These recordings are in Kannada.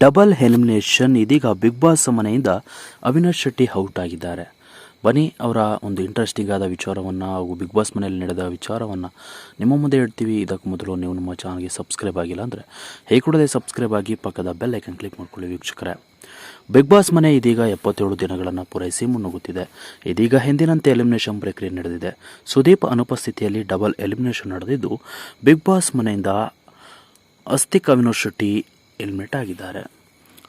ಡಬಲ್ ಎಲಿಮಿನೇಷನ್ ಇದೀಗ ಬಿಗ್ ಬಾಸ್ ಮನೆಯಿಂದ ಅವಿನಾಶ್ ಶೆಟ್ಟಿ ಔಟ್ ಆಗಿದ್ದಾರೆ. ಬನ್ನಿ, ಅವರ ಒಂದು ಇಂಟ್ರೆಸ್ಟಿಂಗ್ ಆದ ವಿಚಾರವನ್ನು ಹಾಗೂ ಬಿಗ್ ಬಾಸ್ ಮನೆಯಲ್ಲಿ ನಡೆದ ವಿಚಾರವನ್ನು ನಿಮ್ಮ ಮುಂದೆ ಇಡ್ತೀವಿ ಇದಕ್ಕೆ ಮೊದಲು ನೀವು ನಮ್ಮ ಚಾನಲ್ಗೆ ಸಬ್ಸ್ಕ್ರೈಬ್ ಆಗಿಲ್ಲ ಅಂದರೆ ಹೇಗೆ ಸಬ್ಸ್ಕ್ರೈಬ್ ಆಗಿ ಪಕ್ಕದ ಬೆಲ್ ಐಕನ್ ಕ್ಲಿಕ್ ಮಾಡ್ಕೊಳ್ಳಿ ವೀಕ್ಷಕರೇ. ಬಿಗ್ ಬಾಸ್ ಮನೆ ಇದೀಗ ಎಪ್ಪತ್ತೇಳು ದಿನಗಳನ್ನು ಪೂರೈಸಿ ಮುನ್ನುಗ್ಗುತ್ತಿದೆ. ಇದೀಗ ಹಿಂದಿನಂತೆ ಎಲಿಮಿನೇಷನ್ ಪ್ರಕ್ರಿಯೆ ನಡೆದಿದೆ. ಸುದೀಪ್ ಅನುಪಸ್ಥಿತಿಯಲ್ಲಿ ಡಬಲ್ ಎಲಿಮಿನೇಷನ್ ನಡೆದಿದ್ದು, ಬಿಗ್ ಬಾಸ್ ಮನೆಯಿಂದ ಅಸ್ತಿಕ್ ಅವಿನಾಶ್ ಶೆಟ್ಟಿ ಎಲಿಮಿನೇಟ್ ಆಗಿದ್ದಾರೆ.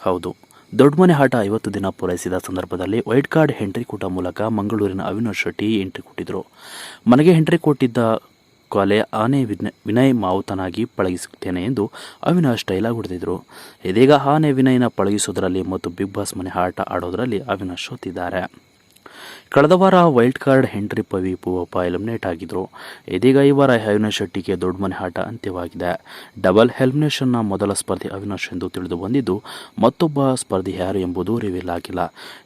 ಹೌದು. ದೊಡ್ಡ ಮನೆ ಆಟ ಐವತ್ತು ದಿನ ಪೂರೈಸಿದ ಸಂದರ್ಭದಲ್ಲಿ ವೈಟ್ ಕಾರ್ಡ್ ಎಂಟ್ರಿ ಕೂಟ ಮೂಲಕ ಮಂಗಳೂರಿನ ಅವಿನಾಶ್ ಶೆಟ್ಟಿ ಎಂಟ್ರಿ ಕೊಟ್ಟಿದ್ದರು ಮನೆಗೆ ಎಂಟ್ರಿ ಕೊಟ್ಟಿದ್ದ ಕೊಲೆ ಆನೆ ವಿನ- ವಿನಯ್ ಮಾವುತನಾಗಿ ಪಳಗಿಸುತ್ತೇನೆ ಎಂದು ಅವಿನಾಶ್ ಡೈಲಾಗ್ ಹೊಡೆದಿದ್ರು. ಇದೀಗ ಆನೆ ವಿನಯ್ನ ಪಳಗಿಸೋದರಲ್ಲಿ ಮತ್ತು ಬಿಗ್ ಬಾಸ್ ಮನೆ ಆಟ ಆಡೋದರಲ್ಲಿ ಅವಿನಾಶ್ ಸೋತಿದ್ದಾರೆ. ಕಳೆದ ವಾರ wild card entry Pavi Poovappa eliminate ಆಗಿದ್ರು. ಇದೀಗ ಈ ವಾರ ಅವಿನಾಶ್ ಶೆಟ್ಟಿಗೆ ದೊಡ್ಡ ಮನೆ ಆಟ ಅಂತ್ಯವಾಗಿದೆ. ಡಬಲ್ ಎಲಿಮಿನೇಷನ್ನ ಮೊದಲ ಸ್ಪರ್ಧಿ ಅವಿನಾಶ್ ಎಂದು ತಿಳಿದು ಬಂದಿದ್ದು, ಮತ್ತೊಬ್ಬ ಸ್ಪರ್ಧಿ ಯಾರು ಎಂಬುದು ರಿವೀಲ್ ಆಗಿಲ್ಲ.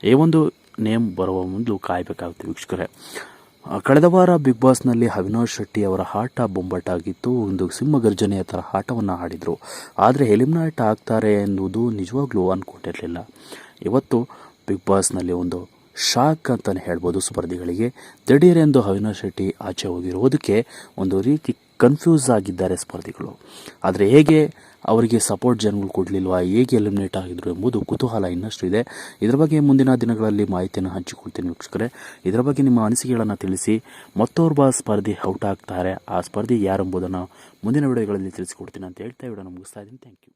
ಈ ಒಂದು ನೇಮ್ ಬರುವ ಮುಂದೆ ಕಾಯಬೇಕಾಗುತ್ತೆ ವೀಕ್ಷಕರೇ. ಕಳೆದ ವಾರ ಬಿಗ್ ಬಾಸ್ನಲ್ಲಿ ಅವಿನಾಶ್ ಶೆಟ್ಟಿ ಅವರ ಆಟ ಬೊಂಬಾಟಾಗಿತ್ತು. ಒಂದು ಸಿಂಹಗರ್ಜನೆಯ ಥರ ಆಟವನ್ನು ಆಡಿದರು. ಆದರೆ ಎಲಿಮಿನೇಟ್ ಆಗ್ತಾರೆ ಎನ್ನುವುದು ನಿಜವಾಗ್ಲೂ ಅಂದ್ಕೊಂಡಿರಲಿಲ್ಲ ಇವತ್ತು ಬಿಗ್ ಬಾಸ್ನಲ್ಲಿ ಒಂದು ಶಾಕ್ ಅಂತಲೇ ಹೇಳ್ಬೋದು ಸ್ಪರ್ಧಿಗಳಿಗೆ ದಿಢೀರೆಂದು ಅವಿನಾಶ್ ಶೆಟ್ಟಿ ಆಚೆ ಹೋಗಿರುವುದಕ್ಕೆ ಒಂದು ರೀತಿ ಕನ್ಫ್ಯೂಸ್ ಆಗಿದ್ದಾರೆ ಸ್ಪರ್ಧಿಗಳು ಆದರೆ ಹೇಗೆ ಅವರಿಗೆ ಸಪೋರ್ಟ್ ಜನಗಳು ಕೊಡಲಿಲ್ವಾ, ಹೇಗೆ ಎಲಿಮಿನೇಟ್ ಆಗಿದ್ರು ಎಂಬುದು ಕುತೂಹಲ ಇನ್ನಷ್ಟು ಇದೆ. ಇದರ ಬಗ್ಗೆ ಮುಂದಿನ ದಿನಗಳಲ್ಲಿ ಮಾಹಿತಿಯನ್ನು ಹಂಚಿಕೊಳ್ತೀನಿ ವೀಕ್ಷಕರೇ. ಇದರ ಬಗ್ಗೆ ನಿಮ್ಮ ಅನಿಸಿಕೆಗಳನ್ನು ತಿಳಿಸಿ ಮತ್ತೋರ್ವ ಸ್ಪರ್ಧಿ ಔಟ್ ಆಗ್ತಾರೆ. ಆ ಸ್ಪರ್ಧಿ ಯಾರೆಂಬುದನ್ನು ಮುಂದಿನ ವಿಡಿಯೋಗಳಲ್ಲಿ ತಿಳಿಸಿಕೊಡ್ತೀನಿ ಅಂತ ಹೇಳ್ತಾ ವಿಡಿಯೋನ ಮುಗಿಸ್ತಾ ಇದ್ದೀನಿ. Thank you